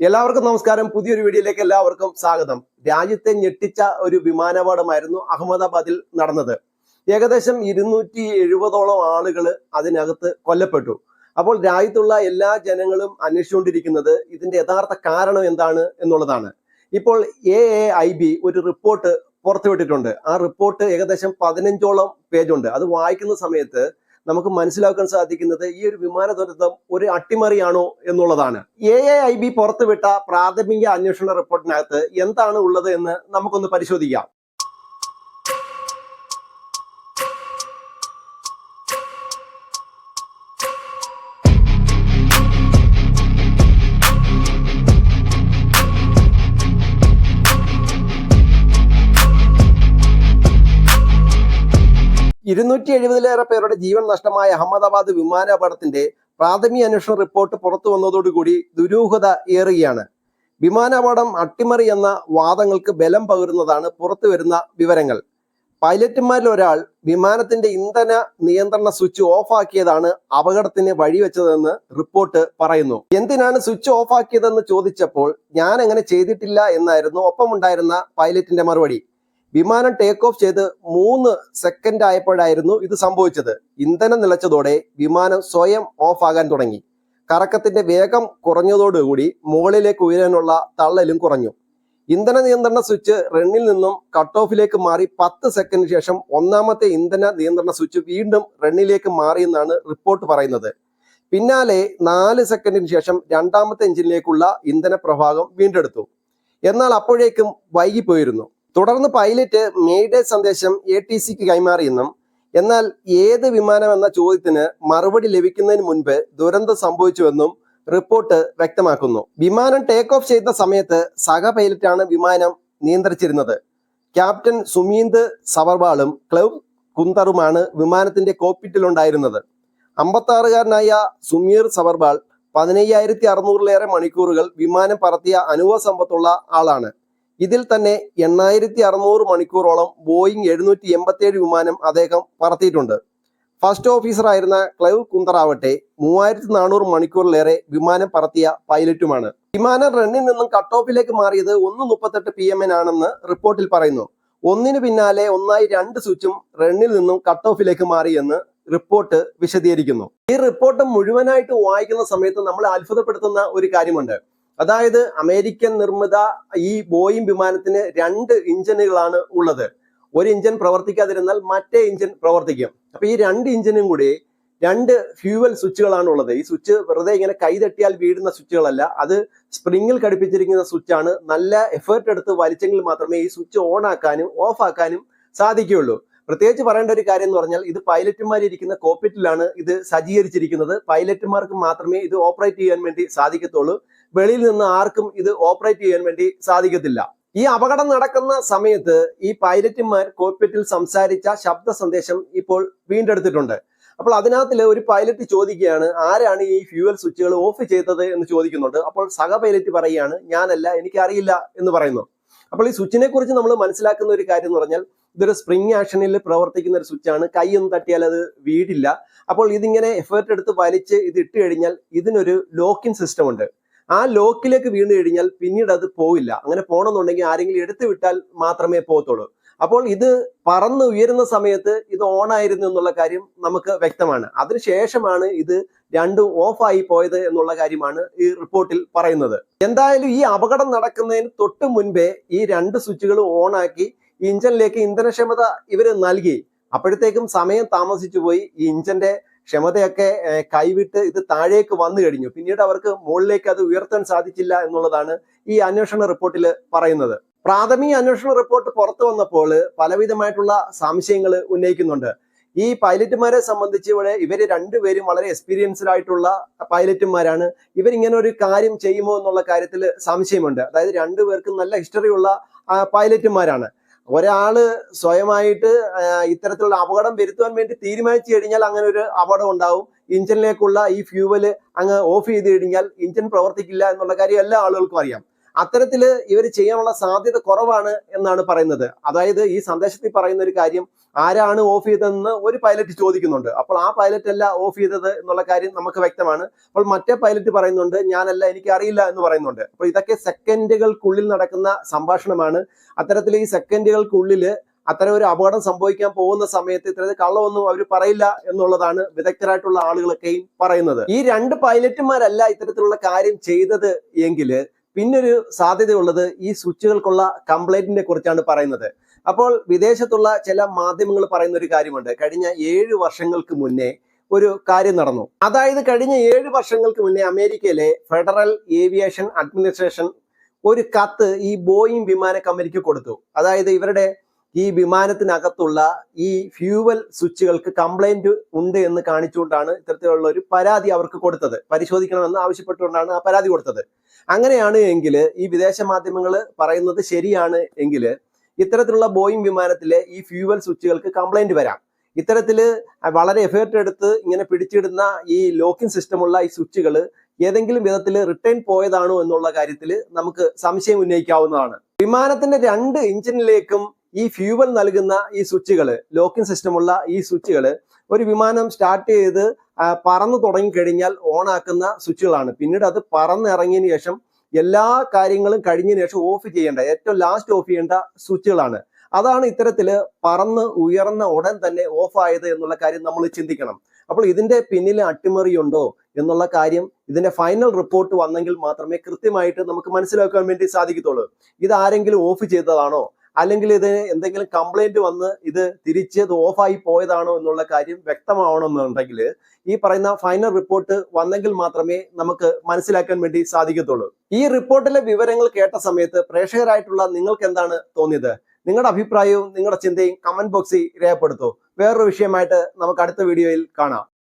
എല്ലാവർക്കും നമസ്കാരം. പുതിയൊരു വീഡിയോയിലേക്ക് എല്ലാവർക്കും സ്വാഗതം. രാജ്യത്തെ ഞെട്ടിച്ച ഒരു വിമാനാപകടമായിരുന്നു അഹമ്മദാബാദിൽ നടന്നത്. ഏകദേശം ഇരുന്നൂറ്റി എഴുപതോളം ആളുകൾ അതിനകത്ത് കൊല്ലപ്പെട്ടു. അപ്പോൾ രാജ്യത്തുള്ള എല്ലാ ജനങ്ങളും അന്വേഷിച്ചുകൊണ്ടിരിക്കുന്നത് ഇതിന്റെ യഥാർത്ഥ കാരണം എന്താണ് എന്നുള്ളതാണ്. ഇപ്പോൾ എ എ ഐ ബി ഒരു റിപ്പോർട്ട് പുറത്തുവിട്ടിട്ടുണ്ട്. ആ റിപ്പോർട്ട് ഏകദേശം പതിനഞ്ചോളം പേജുണ്ട്. അത് വായിക്കുന്ന സമയത്ത് നമുക്ക് മനസ്സിലാക്കാൻ സാധിക്കുന്നത് ഈ ഒരു വിമാന ദുരന്തം ഒരു അട്ടിമറിയാണോ എന്നുള്ളതാണ്. എ എ ഐ ബി പുറത്തുവിട്ട പ്രാഥമിക അന്വേഷണ റിപ്പോർട്ടിനകത്ത് എന്താണ് ഉള്ളത് എന്ന് നമുക്കൊന്ന് പരിശോധിക്കാം. ഇരുന്നൂറ്റി എഴുപതിലേറെ പേരുടെ ജീവൻ നഷ്ടമായ അഹമ്മദാബാദ് വിമാനാപകടത്തിന്റെ പ്രാഥമിക അന്വേഷണ റിപ്പോർട്ട് പുറത്തു വന്നതോടുകൂടി ദുരൂഹത ഏറുകയാണ്. വിമാനാപകടം അട്ടിമറി എന്ന വാദങ്ങൾക്ക് ബലം പകരുന്നതാണ് പുറത്തു വരുന്ന വിവരങ്ങൾ. പൈലറ്റുമാരിൽ ഒരാൾ വിമാനത്തിന്റെ ഇന്ധന നിയന്ത്രണ സ്വിച്ച് ഓഫാക്കിയതാണ് അപകടത്തിന് വഴിവെച്ചതെന്ന് റിപ്പോർട്ട് പറയുന്നു. എന്തിനാണ് സ്വിച്ച് ഓഫാക്കിയതെന്ന് ചോദിച്ചപ്പോൾ ഞാൻ അങ്ങനെ ചെയ്തിട്ടില്ല എന്നായിരുന്നു ഒപ്പമുണ്ടായിരുന്ന പൈലറ്റിന്റെ മറുപടി. വിമാനം ടേക്ക് ഓഫ് ചെയ്ത് മൂന്ന് സെക്കൻഡ് ആയപ്പോഴായിരുന്നു ഇത് സംഭവിച്ചത്. ഇന്ധനം നിലച്ചതോടെ വിമാനം സ്വയം ഓഫ് ആകാൻ തുടങ്ങി. കറക്കത്തിന്റെ വേഗം കുറഞ്ഞതോടുകൂടി മുകളിലേക്ക് ഉയരാനുള്ള തള്ളലും കുറഞ്ഞു. ഇന്ധന നിയന്ത്രണ സ്വിച്ച് റണ്ണിൽ നിന്നും കട്ട് ഓഫിലേക്ക് മാറി പത്ത് സെക്കൻഡ് ശേഷം ഒന്നാമത്തെ ഇന്ധന നിയന്ത്രണ സ്വിച്ച് വീണ്ടും റണ്ണിലേക്ക് മാറിയെന്നാണ് റിപ്പോർട്ട് പറയുന്നത്. പിന്നാലെ നാല് സെക്കൻഡിന് ശേഷം രണ്ടാമത്തെ എഞ്ചിനിലേക്കുള്ള ഇന്ധന പ്രവാഹം വീണ്ടെടുത്തു. എന്നാൽ അപ്പോഴേക്കും വൈകിപ്പോയിരുന്നു. തുടർന്ന് പൈലറ്റ് മെയ്ഡേ സന്ദേശം എ ടി സിക്ക് കൈമാറിയെന്നും എന്നാൽ ഏത് വിമാനം എന്ന ചോദ്യത്തിന് മറുപടി ലഭിക്കുന്നതിന് മുൻപ് ദുരന്തം സംഭവിച്ചുവെന്നും റിപ്പോർട്ട് വ്യക്തമാക്കുന്നു. വിമാനം ടേക്ക് ഓഫ് ചെയ്ത സമയത്ത് സഹ പൈലറ്റാണ് വിമാനം നിയന്ത്രിച്ചിരുന്നത്. ക്യാപ്റ്റൻ സുമീന്ത് സവർവാളും ക്ലവ് കുന്തറുമാണ് വിമാനത്തിന്റെ കോക്പിറ്റിലുണ്ടായിരുന്നത്. അമ്പത്താറുകാരനായ സുമീർ സവർവാൾ പതിനയ്യായിരത്തി അറുന്നൂറിലേറെ മണിക്കൂറുകൾ വിമാനം പറത്തിയ അനുഭവ സമ്പത്തുള്ള ആളാണ്. ഇതിൽ തന്നെ എണ്ണായിരത്തി അറുന്നൂറ് മണിക്കൂറോളം ബോയിങ് എഴുന്നൂറ്റി എൺപത്തിയേഴ് വിമാനം അദ്ദേഹം പറത്തിയിട്ടുണ്ട്. ഫസ്റ്റ് ഓഫീസറായിരുന്ന ക്ലൈവ് കുന്തറാവട്ടെ മൂവായിരത്തി നാനൂറ് മണിക്കൂറിലേറെ വിമാനം പറത്തിയ പൈലറ്റുമാണ്. വിമാനം റണ്ണിൽ നിന്നും കട്ട് ഓഫിലേക്ക് മാറിയത് ഒന്ന് മുപ്പത്തെട്ട് പി എം ആണെന്ന് റിപ്പോർട്ടിൽ പറയുന്നു. ഒന്നിനു പിന്നാലെ ഒന്നായി രണ്ട് സ്വിച്ചും റണ്ണിൽ നിന്നും കട്ട് ഓഫിലേക്ക് മാറിയെന്ന് റിപ്പോർട്ട് വിശദീകരിക്കുന്നു. ഈ റിപ്പോർട്ട് മുഴുവനായിട്ട് വായിക്കുന്ന സമയത്ത് നമ്മൾ അത്ഭുതപ്പെടുത്തുന്ന ഒരു കാര്യമുണ്ട്. അതായത് അമേരിക്കൻ നിർമ്മിത ഈ ബോയിം വിമാനത്തിന് രണ്ട് ഇഞ്ചിനുകളാണ് ഉള്ളത്. ഒരു ഇഞ്ചിൻ പ്രവർത്തിക്കാതിരുന്നാൽ മറ്റേ ഇഞ്ചിൻ പ്രവർത്തിക്കും. അപ്പൊ ഈ രണ്ട് ഇഞ്ചിനും കൂടി രണ്ട് ഫ്യൂവൽ സ്വിച്ചുകളാണ് ഉള്ളത്. ഈ സ്വിച്ച് വെറുതെ ഇങ്ങനെ കൈ തട്ടിയാൽ വീഴുന്ന സ്വിച്ചുകളല്ല. അത് സ്പ്രിങ്ങിൽ ഘടിപ്പിച്ചിരിക്കുന്ന സ്വിച്ചാണ്. നല്ല എഫേർട്ട് എടുത്ത് വലിച്ചെങ്കിൽ മാത്രമേ ഈ സ്വിച്ച് ഓൺ ആക്കാനും ഓഫ് ആക്കാനും സാധിക്കുകയുള്ളൂ. പ്രത്യേകിച്ച് പറയേണ്ട ഒരു കാര്യം എന്ന് പറഞ്ഞാൽ ഇത് പൈലറ്റുമാർ ഇരിക്കുന്ന കോപ്പിറ്റിലാണ് ഇത് സജ്ജീകരിച്ചിരിക്കുന്നത്. പൈലറ്റുമാർക്ക് മാത്രമേ ഇത് ഓപ്പറേറ്റ് ചെയ്യാൻ വേണ്ടി സാധിക്കത്തുള്ളൂ. വെളിയിൽ നിന്ന് ആർക്കും ഇത് ഓപ്പറേറ്റ് ചെയ്യാൻ വേണ്ടി സാധിക്കത്തില്ല. ഈ അപകടം നടക്കുന്ന സമയത്ത് ഈ പൈലറ്റുമാർ കോക്പിറ്റിൽ സംസാരിച്ച ശബ്ദ സന്ദേശം ഇപ്പോൾ വീണ്ടെടുത്തിട്ടുണ്ട്. അപ്പോൾ അതിനകത്തിൽ ഒരു പൈലറ്റ് ചോദിക്കുകയാണ് ആരാണ് ഈ ഫ്യൂവൽ സ്വിച്ചുകൾ ഓഫ് ചെയ്തത്? എന്ന് ചോദിക്കുന്നുണ്ട്. അപ്പോൾ സഹ പൈലറ്റ് പറയുകയാണ് ഞാനല്ല എനിക്ക് അറിയില്ല എന്ന് പറയുന്നു. അപ്പോൾ ഈ സ്വിച്ചിനെ കുറിച്ച് നമ്മൾ മനസ്സിലാക്കുന്ന ഒരു കാര്യം എന്ന് പറഞ്ഞാൽ ഇതൊരു സ്പ്രിംഗ് ആക്ഷനിൽ പ്രവർത്തിക്കുന്ന ഒരു സ്വിച്ചാണ് കൈ ഒന്ന് തട്ടിയാൽ അത് വീടില്ല. അപ്പോൾ ഇതിങ്ങനെ എഫേർട്ട് എടുത്ത് വലിച്ച് ഇത് ഇട്ട് കഴിഞ്ഞാൽ ഇതിനൊരു ലോക്കിംഗ് സിസ്റ്റം ഉണ്ട്. ആ ലോക്കിലേക്ക് വീണ് കഴിഞ്ഞാൽ പിന്നീട് അത് പോവില്ല. അങ്ങനെ പോകണമെന്നുണ്ടെങ്കിൽ ആരെങ്കിലും എടുത്തു വിട്ടാൽ മാത്രമേ പോകത്തുള്ളൂ. അപ്പോൾ ഇത് പറന്ന് ഉയരുന്ന സമയത്ത് ഇത് ഓൺ ആയിരുന്നു എന്നുള്ള കാര്യം നമുക്ക് വ്യക്തമാണ്. അതിനുശേഷമാണ് ഇത് രണ്ടും ഓഫായി പോയത് എന്നുള്ള കാര്യമാണ് ഈ റിപ്പോർട്ടിൽ പറയുന്നത്. എന്തായാലും ഈ അപകടം നടക്കുന്നതിന് തൊട്ട് മുൻപേ ഈ രണ്ട് സ്വിച്ചുകൾ ഓൺ ആക്കി ഇഞ്ചനിലേക്ക് ഇന്ധനക്ഷമത ഇവർ നൽകി. അപ്പോഴത്തേക്കും സമയം താമസിച്ചു പോയി ഈ ഇഞ്ചന്റെ ക്ഷമതയൊക്കെ കൈവിട്ട് ഇത് താഴേക്ക് വന്നു കഴിഞ്ഞു. പിന്നീട് അവർക്ക് മുകളിലേക്ക് അത് ഉയർത്താൻ സാധിച്ചില്ല എന്നുള്ളതാണ് ഈ അന്വേഷണ റിപ്പോർട്ടിൽ പറയുന്നത്. പ്രാഥമിക അന്വേഷണ റിപ്പോർട്ട് പുറത്തു വന്നപ്പോൾ പലവിധമായിട്ടുള്ള സംശയങ്ങൾ ഉന്നയിക്കുന്നുണ്ട്. ഈ പൈലറ്റുമാരെ സംബന്ധിച്ച് ഇവിടെ ഇവർ രണ്ടുപേരും വളരെ എക്സ്പീരിയൻസ്ഡ് ആയിട്ടുള്ള പൈലറ്റുമാരാണ്. ഇവരിങ്ങനെ ഒരു കാര്യം ചെയ്യുമോ എന്നുള്ള കാര്യത്തിൽ സംശയമുണ്ട്. അതായത് രണ്ടുപേർക്കും നല്ല ഹിസ്റ്ററി ഉള്ള പൈലറ്റുമാരാണ്. ഒരാൾ സ്വയമായിട്ട് ഇത്തരത്തിലുള്ള അപകടം വരുത്തുവാൻ വേണ്ടി തീരുമാനിച്ചു കഴിഞ്ഞാൽ അങ്ങനെ ഒരു അപകടം ഉണ്ടാവും. ഇഞ്ചിനിലേക്കുള്ള ഈ ഫ്യൂവൽ അങ്ങ് ഓഫ് ചെയ്ത് കഴിഞ്ഞാൽ ഇഞ്ചിൻ പ്രവർത്തിക്കില്ല എന്നുള്ള കാര്യം എല്ലാ ആളുകൾക്കും അറിയാം. അത്തരത്തിൽ ഇവർ ചെയ്യാനുള്ള സാധ്യത കുറവാണ് എന്നാണ് പറയുന്നത്. അതായത് ഈ സന്ദേശത്തിൽ പറയുന്ന ഒരു കാര്യം ആരാണ് ഓഫ് ചെയ്തതെന്ന് ഒരു പൈലറ്റ് ചോദിക്കുന്നുണ്ട്. അപ്പോൾ ആ പൈലറ്റ് അല്ല ഓഫ് ചെയ്തത് എന്നുള്ള കാര്യം നമുക്ക് വ്യക്തമാണ്. അപ്പോൾ മറ്റേ പൈലറ്റ് പറയുന്നുണ്ട് ഞാനല്ല എനിക്ക് അറിയില്ല എന്ന് പറയുന്നുണ്ട്. അപ്പോൾ ഇതൊക്കെ സെക്കൻഡുകൾക്കുള്ളിൽ നടക്കുന്ന സംഭാഷണമാണ്. അത്തരത്തിൽ ഈ സെക്കൻഡുകൾക്കുള്ളിൽ അത്തരം ഒരു അപകടം സംഭവിക്കാൻ പോകുന്ന സമയത്ത് ഇത്തരത്തിൽ കള്ളമൊന്നും അവർ പറയില്ല എന്നുള്ളതാണ് വിദഗ്ധരായിട്ടുള്ള ആളുകളൊക്കെയും പറയുന്നത്. ഈ രണ്ട് പൈലറ്റുമാരല്ല ഇത്തരത്തിലുള്ള കാര്യം ചെയ്തത് എങ്കിൽ പിന്നൊരു സാധ്യതയുള്ളത് ഈ സ്വിച്ചുകൾക്കുള്ള കംപ്ലൈന്റിനെ കുറിച്ചാണ് പറയുന്നത്. അപ്പോൾ വിദേശത്തുള്ള ചില മാധ്യമങ്ങൾ പറയുന്ന ഒരു കാര്യമുണ്ട്. കഴിഞ്ഞ ഏഴ് വർഷങ്ങൾക്ക് മുന്നേ ഒരു കാര്യം നടന്നു. അതായത് കഴിഞ്ഞ ഏഴ് വർഷങ്ങൾക്ക് മുന്നേ അമേരിക്കയിലെ ഫെഡറൽ ഏവിയേഷൻ അഡ്മിനിസ്ട്രേഷൻ ഒരു കത്ത് ഈ ബോയിങ് വിമാന കമ്പനിക്ക് കൊടുത്തു. അതായത് ഇവരുടെ ഈ വിമാനത്തിനകത്തുള്ള ഈ ഫ്യൂവൽ സ്വിച്ചുകൾക്ക് കംപ്ലൈന്റ് ഉണ്ട് എന്ന് കാണിച്ചുകൊണ്ടാണ് ഇത്തരത്തിലുള്ള ഒരു പരാതി അവർക്ക് കൊടുത്തത്. പരിശോധിക്കണമെന്ന് ആവശ്യപ്പെട്ടുകൊണ്ടാണ് ആ പരാതി കൊടുത്തത്. അങ്ങനെയാണ് എങ്കിൽ ഈ വിദേശ മാധ്യമങ്ങൾ പറയുന്നത് ശരിയാണ് എങ്കിൽ ഇത്തരത്തിലുള്ള ബോയിങ് വിമാനത്തിലെ ഈ ഫ്യൂവൽ സ്വിച്ചുകൾക്ക് കംപ്ലൈന്റ് വരാം. ഇത്തരത്തിൽ വളരെ എഫേർട്ട് എടുത്ത് ഇങ്ങനെ പിടിച്ചിടുന്ന ഈ ലോക്കിംഗ് സിസ്റ്റമുള്ള ഈ സ്വിച്ചുകൾ ഏതെങ്കിലും വിധത്തിൽ റിട്ടേൺ പോയതാണോ എന്നുള്ള കാര്യത്തിൽ നമുക്ക് സംശയം ഉന്നയിക്കാവുന്നതാണ്. വിമാനത്തിന്റെ രണ്ട് എഞ്ചിനിലേക്കും ഈ ഫ്യൂവൽ നൽകുന്ന ഈ സ്വിച്ചുകൾ ലോക്കിംഗ് സിസ്റ്റമുള്ള ഈ സ്വിച്ചുകൾ ഒരു വിമാനം സ്റ്റാർട്ട് ചെയ്ത് പറന്നു തുടങ്ങിക്കഴിഞ്ഞാൽ ഓൺ ആക്കുന്ന സ്വിച്ചുകളാണ്. പിന്നീട് അത് പറന്നിറങ്ങിയതിന് ശേഷം എല്ലാ കാര്യങ്ങളും കഴിഞ്ഞതിന് ശേഷം ഓഫ് ചെയ്യേണ്ട ഏറ്റവും ലാസ്റ്റ് ഓഫ് ചെയ്യേണ്ട സ്വിച്ചുകളാണ്. അതാണ് ഇത്തരത്തിൽ പറന്ന് ഉയർന്ന ഉടൻ തന്നെ ഓഫ് ആയത് എന്നുള്ള കാര്യം നമ്മൾ ചിന്തിക്കണം. അപ്പോൾ ഇതിന്റെ പിന്നിൽ അട്ടിമറിയുണ്ടോ എന്നുള്ള കാര്യം ഇതിന്റെ ഫൈനൽ റിപ്പോർട്ട് വന്നെങ്കിൽ മാത്രമേ കൃത്യമായിട്ട് നമുക്ക് മനസ്സിലാക്കാൻ വേണ്ടി സാധിക്കത്തുള്ളൂ. ഇത് ആരെങ്കിലും ഓഫ് ചെയ്തതാണോ? അല്ലെങ്കിൽ ഇത് എന്തെങ്കിലും കംപ്ലൈന്റ് വന്ന് ഇത് തിരിച്ച് ഇത് ഓഫായി പോയതാണോ എന്നുള്ള കാര്യം വ്യക്തമാവണമെന്നുണ്ടെങ്കിൽ ഈ പറയുന്ന ഫൈനൽ റിപ്പോർട്ട് വന്നെങ്കിൽ മാത്രമേ നമുക്ക് മനസ്സിലാക്കാൻ വേണ്ടി സാധിക്കത്തുള്ളൂ. ഈ റിപ്പോർട്ടിലെ വിവരങ്ങൾ കേട്ട സമയത്ത് പ്രേക്ഷകരായിട്ടുള്ള നിങ്ങൾക്ക് എന്താണ് തോന്നിയത്? നിങ്ങളുടെ അഭിപ്രായവും നിങ്ങളുടെ ചിന്തയും കമന്റ് ബോക്സിൽ രേഖപ്പെടുത്തൂ. വേറൊരു വിഷയമായിട്ട് നമുക്ക് അടുത്ത വീഡിയോയിൽ കാണാം.